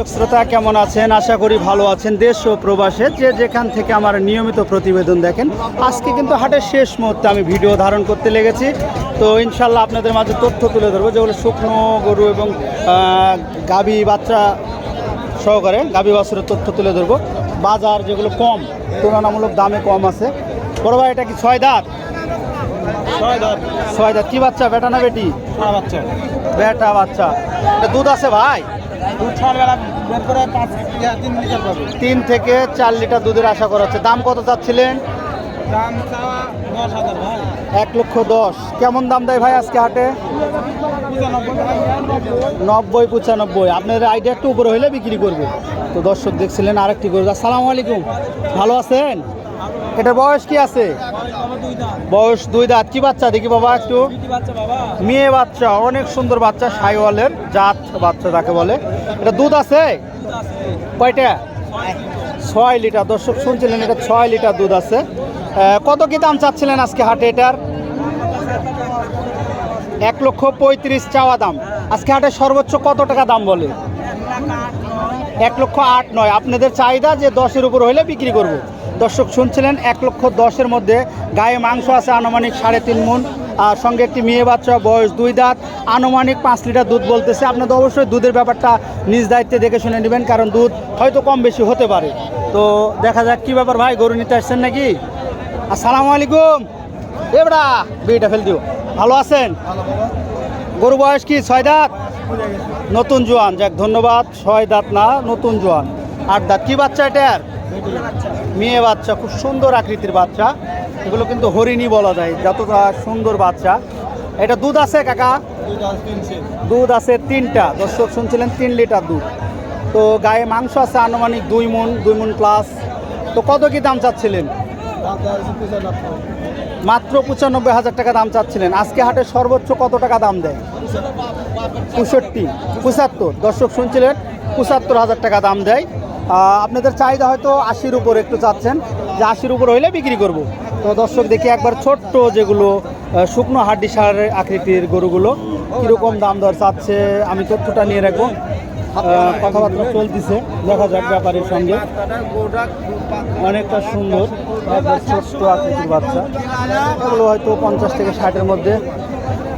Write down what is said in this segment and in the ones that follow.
দর্শক শ্রোতা কেমন আছেন? আশা করি ভালো আছেন। দেশ ও প্রবাসে যে যেখান থেকে আমার নিয়মিত প্রতিবেদন দেখেন আজকে কিন্তু হাটের শেষ মুহূর্তে আমি ভিডিও ধারণ করতে লেগেছি। তো ইনশাল্লাহ আপনাদের মাঝে তথ্য তুলে ধরবো যেগুলো শুকনো গরু এবং গাভী বাচ্চা সহকারে গাভী বাছুরের তথ্য তুলে ধরবো। বাজার যেগুলো কম তুলনামূলক দামে কম আছে। বড় ভাই এটা কি ছয় দাঁত? ছয় দাঁত। ছয় দাঁত। কি বাচ্চা? বেটা না বেটি? বাচ্চা। বেটা বাচ্চা। এটা দুধ আছে ভাই? দুধ ছয় বেলা বের করে পাঁচ তিন লিটার পাবে। তিন থেকে চার লিটার দুধের আশা করা হচ্ছে। দাম কত চাচ্ছিলেন? দাম চাওয়া দশ হাজার ভাই। এক লক্ষ দশ। কেমন দাম দেয় ভাই আজকে হাটে? নব্বই পঁচানব্বই। আপনার আইডিয়া একটু উপরে হলে বিক্রি করবে। তো দর্শক দেখছিলেন আরেকটি গরু। আসসালামু আলাইকুম। ভালো আছেন? এটার বয়স কি আছে? বয়স দুই দাঁত। কি বাচ্চা? দেখি বাবা একটু। মেয়ে বাচ্চা, অনেক সুন্দর বাচ্চা, সাইওয়ালের জাত বাচ্চা তাকে বলে। এটা দুধ আছে? কয়টা? ছয় লিটার। দর্শক শুনছিলেন, এটা ছয় লিটার দুধ আছে। কত কি দাম চাচ্ছিলেন আজকে হাটে এটার? এক লক্ষ পঁয়ত্রিশ চাওয়া দাম। আজকে হাটে সর্বোচ্চ কত টাকা দাম বলে? এক লক্ষ আট নয়। আপনাদের চাহিদা যে দশের উপর হইলে বিক্রি করব। দর্শক শুনছিলেন, এক লক্ষ দশের মধ্যে গায়ে মাংস আছে আনুমানিক সাড়ে তিন মন আর সঙ্গে একটি মেয়ে বাচ্চা, বয়স দুই দাঁত, আনুমানিক পাঁচ লিটার দুধ বলতেছে। আপনাদের অবশ্যই দুধের ব্যাপারটা নিজ দায়িত্বে দেখে শুনে নেবেন, কারণ দুধ হয়তো কম বেশি হতে পারে। তো দেখা যাক কি ব্যাপার, ভাই, গরু নিতে আসছেন নাকি? আসসালামু আলাইকুম। এবড়া বিটা ফেল দিও। ভালো আছেন? গরু বয়স কি? ছয় দাঁত? নতুন জোয়ান, যাক, ধন্যবাদ। ছয় দাঁত না, নতুন জোয়ান। আট দাঁত। কি বাচ্চা এটার মেয়ে বাচ্চা, খুব সুন্দর আকৃতির বাচ্চা। এগুলো কিন্তু হরিণী বলা যায়, যতটা সুন্দর বাচ্চা। এটা দুধ আছে, কাকা? দুধ আছে তিনটা। দর্শক শুনছিলেন তিন লিটার দুধ। তো গায়ে মাংস আছে, আনুমানিক দুই মন দুই মন প্লাস তো কত কি দাম চাচ্ছিলেন? মাত্র পঁচানব্বই হাজার টাকা দাম চাচ্ছিলেন। আজকে হাটে সর্বোচ্চ কত টাকা দাম দেয়? পঁয়ষট্টি, পঁচাত্তর। দর্শক শুনছিলেন, পঁচাত্তর হাজার টাকা দাম দেয়। আপনাদের চাহিদা হয়তো আশির উপর একটু চাচ্ছেন। যে আশির উপর হইলে বিক্রি করব। তো দর্শক দেখি একবার ছোট্ট যেগুলো শুকনো হাড্ডি সারের আকৃতির গরুগুলো কীরকম দাম দর চাচ্ছে, আমি তথ্যটা নিয়ে রাখব। কথাবার্তা চলতেছে। দেখা যাক ব্যাপারের সঙ্গে। অনেকটা সুন্দর। ছোট্ট আকৃতির বাচ্চা। এগুলো হয়তো পঞ্চাশ থেকে ষাটের মধ্যে।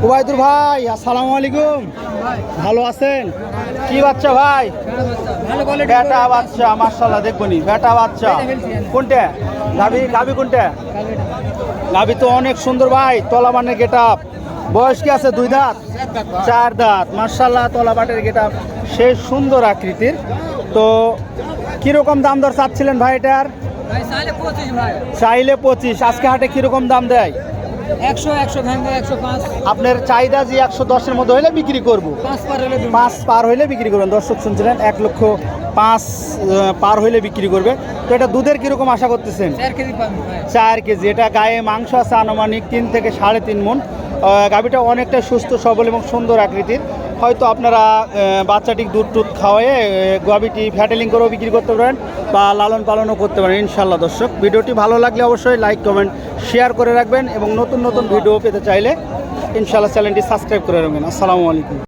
উবায়দুর ভাই, আসসালামু আলাইকুম। ভালো আছেন? কি বাচ্চা ভাই? বেটা বাচ্চা মার্শাল্লাহ দেখব নি বেটা বাচ্চা। কোনটা? গাবি গাবি কোনটা? গাবি তো অনেক সুন্দর ভাই তলা মানে গেট আপ। বয়স কি আছে? দুই দাঁত? চার দাঁত। মার্শাল্লাহ তলা বাটের গেট আপ। সেই সুন্দর আকৃতির। তো কীরকম দাম দর চাচ্ছিলেন ভাই এটার চাইলে পঁচিশ। আজকে হাটে কীরকম দাম দেয়? একশো একশো একশো পাঁচ। আপনার চাহিদা যে একশো দশের মধ্যে হলে বিক্রি করব। পাঁচ পার হইলে বিক্রি করবেন। দর্শক শুনছিলেন এক লক্ষ পাঁচ পার হইলে বিক্রি করবে। তো এটা দুধের কীরকম আশা করতেছেন? চার কেজি এটা গায়ে মাংস আছে আনুমানিক তিন থেকে সাড়ে তিন মন গাভিটা অনেকটা সুস্থ সবল এবং সুন্দর আকৃতির। হয়তো আপনারা বাচ্চাটি দুধ টুধ খাওয়ায়ে গোয়াবিটি ফ্যাটেলিং করেও বিক্রি করতে পারেন বা লালন পালনও করতে পারেন ইনশাল্লাহ দর্শক। ভিডিওটি ভালো লাগলে অবশ্যই লাইক, কমেন্ট, শেয়ার করে রাখবেন এবং নতুন নতুন ভিডিও পেতে চাইলে ইনশাল্লাহ চ্যানেলটি সাবস্ক্রাইব করে রাখবেন। আসসালামু আলাইকুম।